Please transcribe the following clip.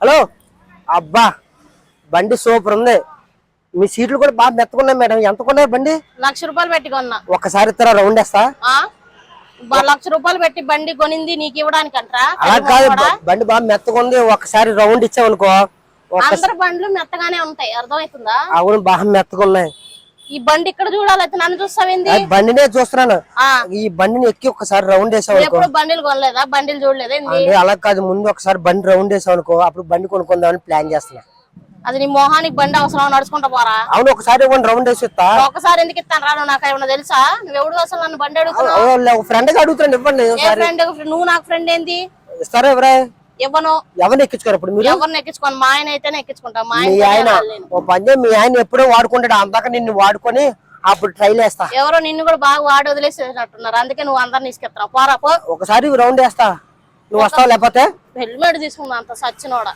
Hello? అబ్బా బండి super ఉంది. మీ సీట్లు కూడా బాగా మెత్తకున్నాయి మేడం. ఎంత కొన్నారు బండి? లక్ష రూపాయలు పెట్టి కొన్నా. ఒక్కసారి ఇస్తారా రౌండ్ వేస్తా. లక్ష రూపాయలు పెట్టి బండి కొనింది నీకు ఇవ్వడానికి అంటరా అలా కాదు బండి బాగా మెత్తగా ఉంది. ఒక్కసారి రౌండ్ ఇచ్చామనుకో ఒక అందరు బండ్లు మెత్తగానే ఉంటాయి. అర్థమవుతుందా? అవును బాగా మెత్తగా ఉన్నాయి. ఈ బండి ఇక్కడ చూడాలి నన్ను చూస్తావేంది? బండినే చూస్తున్నాను. ఆ. ఈ బండిని ఎక్కి ఒకసారి రౌండ్ వేసామనుకో ఎప్పుడు బండిలు కొనలేదా? బండిలు చూడలేదా అలా కాదు ముందు ఒకసారి బండి రౌండ్ వేసామనుకో అప్పుడు బండి కొనుక్కుందామని ప్లాన్ చేస్తున్నా. అది నీ మొహానికి బండి అవసరం నడుచుకుంటా పోరా. అవును ఒకసారి ఇవ్వండి రౌండ్ వేసి ఇస్తా. ఒకసారి ఎందుకు ఇస్తాను రా? నువ్వు నాకు ఏమన్నా తెలుసా? నువ్వు ఎవడు అసలు నన్ను బండి అడుగుతున్నావు? ఫ్రెండ్ అడుగుతాను ఇవ్వండి నువ్వు నాకు ఫ్రెండ్ ఏంది? ఇస్తారా ఎవరే? ఇవ్వను ఎవరిని ఎక్కించుకోరు ఇప్పుడు మీరు? ఎవరిని ఎక్కించుకోను? మా ఆయన అయితేనే ఎక్కించుకుంటా. మా మీ ఆయన ఆయన ఓ పని చేయి, మీ ఆయన ఎప్పుడో వాడుకుంటాడు. అందాక నిన్ను వాడుకొని అప్పుడు ట్రైల్ వేస్తా. ఎవరో నిన్ను కూడా బాగా వాడి వదిలేసేటట్టున్నారు అందుకే నువ్వు అందరిని తీసుకెళ్తున్నావు. పోరా పో. ఒకసారి రౌండ్ వేస్తా. నువ్వు వస్తావు లేకపోతే? హెల్మెట్ అంత సచ్చినోడా.